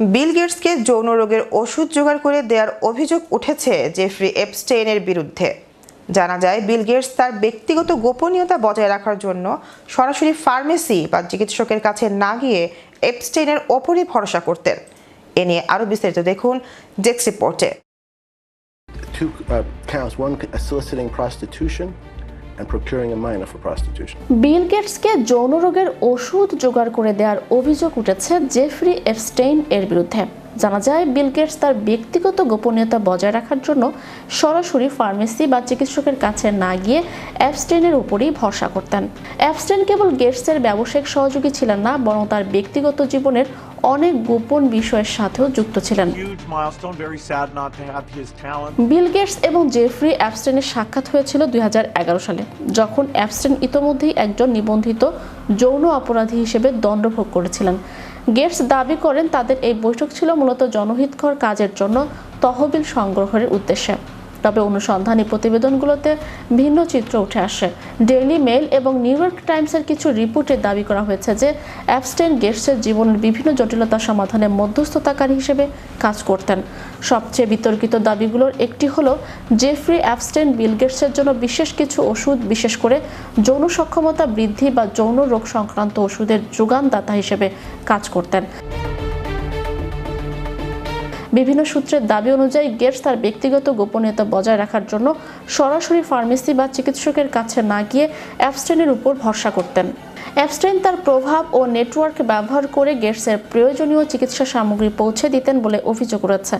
বিল গেটসকে যৌন রোগের ওষুধ জোগাড় করে দেওয়ার অভিযোগ উঠেছে জেফ্রি এপস্টেইনের বিরুদ্ধে। জানা যায় বিল গেটস তার ব্যক্তিগত গোপনীয়তা বজায় রাখার জন্য সরাসরি ফার্মেসি বা চিকিৎসকের কাছে না গিয়ে এপস্টেইনের ওপরই ভরসা করতেন। এ নিয়ে আরও বিস্তারিত দেখুন ডেস্ক রিপোর্টে। Two uh, counts. One soliciting prostitution. And procuring a minor for prostitution. বিল গেটসকে যৌন রোগের ওষুধ জোগাড় করে দেওয়ার অভিযোগ উঠেছে জেফরি এফস্টেইন এর বিরুদ্ধে জানা যায় বিল গেটস তার ব্যক্তিগত গোপনীয়তা বজায় রাখার জন্য সরাসরি ফার্মেসি বা চিকিৎসকের কাছে না গিয়ে অ্যাপস্টেনের উপরই ভরসা করতেন অ্যাপস্টেন কেবল গেটসের ব্যবসায়িক সহযোগী ছিলেন না, বরং তার ব্যক্তিগত জীবনের অনেক গোপন বিষয়ের সাথেও যুক্ত ছিলেন. বিল গেটস এবং জেফ্রি অ্যাপস্টেনের সাক্ষাৎ হয়েছিল দুই হাজার এগারো সালে যখন অ্যাপস্টেন ইতোমধ্যেই একজন নিবন্ধিত যৌন অপরাধী হিসেবে দণ্ডভোগ করেছিলেন। গেটস দাবি করেন তাদের এই বৈঠক ছিল মূলত জনহিতকর কাজের জন্য তহবিল সংগ্রহের উদ্দেশ্যে। তবে অনুসন্ধানী প্রতিবেদনগুলোতে ভিন্ন চিত্র উঠে আসে। ডেইলি মেল এবং নিউ ইয়র্ক টাইমসের কিছু রিপোর্টে দাবি করা হয়েছে যে অ্যাপস্টেন গেটসের জীবনের বিভিন্ন জটিলতা সমাধানে মধ্যস্থতাকারী হিসেবে কাজ করতেন। সবচেয়ে বিতর্কিত দাবিগুলোর একটি হলো জেফ্রি অ্যাপস্টেন বিল গেটসের জন্য বিশেষ কিছু ওষুধ, বিশেষ করে যৌন সক্ষমতা বৃদ্ধি বা যৌন রোগ সংক্রান্ত ওষুধের যোগানদাতা হিসেবে কাজ করতেন। বিভিন্ন সূত্রের দাবি অনুযায়ী গেটস তার ব্যক্তিগত গোপনীয়তা বজায় রাখার জন্য সরাসরি ফার্মেসি বা চিকিৎসকের কাছে না গিয়ে অ্যাবস্টেনের উপর ভরসা করতেন। অ্যাবস্টেন তার প্রভাব ও নেটওয়ার্ক ব্যবহার করে গেটসের প্রয়োজনীয় চিকিৎসা সামগ্রী পৌঁছে দিতেন বলে অভিযোগ রয়েছে।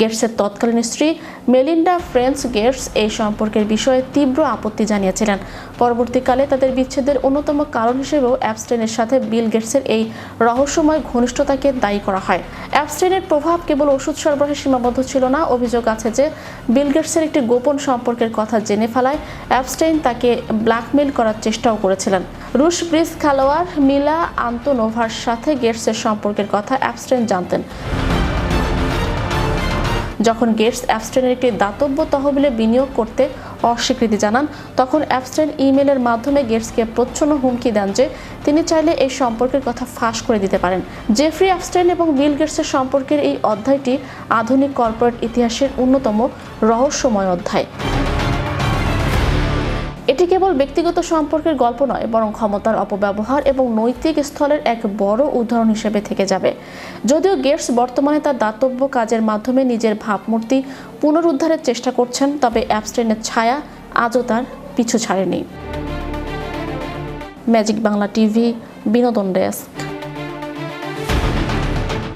গেটসের তৎকালীন স্ত্রী মেলিন্ডা ফ্রেন্স গেটস এই সম্পর্কের বিষয়ে তীব্র আপত্তি জানিয়েছিলেন। পরবর্তীকালে তাদের বিচ্ছেদের অন্যতম কারণ হিসেবেও অ্যাবস্টেনের সাথে বিল গেটসের এই রহস্যময় ঘনিষ্ঠতাকে দায়ী করা হয়। অ্যাবস্টেনের প্রভাব কেবল ওষুধ সরবরাহে সীমাবদ্ধ ছিল না। অভিযোগ আছে যে বিল গেটসের একটি গোপন সম্পর্কের কথা জেনে ফেলায় অ্যাবস্টেইন তাকে ব্ল্যাকমেইল করার চেষ্টাও করেছিলেন। রুশ ব্রিজ খেলোয়াড় মিলা আন্তোনোভার সাথে গেটসের সম্পর্কের কথা অ্যাবস্টেন জানতেন। যখন গেটস অ্যাবস্টেনের একটি দাতব্য তহবিলে বিনিয়োগ করতে অস্বীকৃতি জানান, তখন অ্যাবস্টেন ইমেলের মাধ্যমে গেটসকে প্রচ্ছন্ন হুমকি দেন যে তিনি চাইলে এই সম্পর্কের কথা ফাঁস করে দিতে পারেন। জেফ্রি অ্যাবস্টেন এবং বিল গেটসের সম্পর্কের এই অধ্যায়টি আধুনিক কর্পোরেট ইতিহাসের অন্যতম রহস্যময় অধ্যায়। কেবল ব্যক্তিগত সম্পর্কের গল্প নয়, বরং ক্ষমতার অপব্যবহার এবং নৈতিক স্থলের এক বড় উদাহরণ হিসেবে থেকে যাবে। যদিও গেটস বর্তমানে তার দাতব্য কাজের মাধ্যমে নিজের ভাবমূর্তি পুনরুদ্ধারের চেষ্টা করছেন, তবে অ্যাবস্ট্রেনের ছায়া আজও তার পিছু ছাড়েনি। ম্যাজিক বাংলা টিভি, বিনোদন ডেস্ক।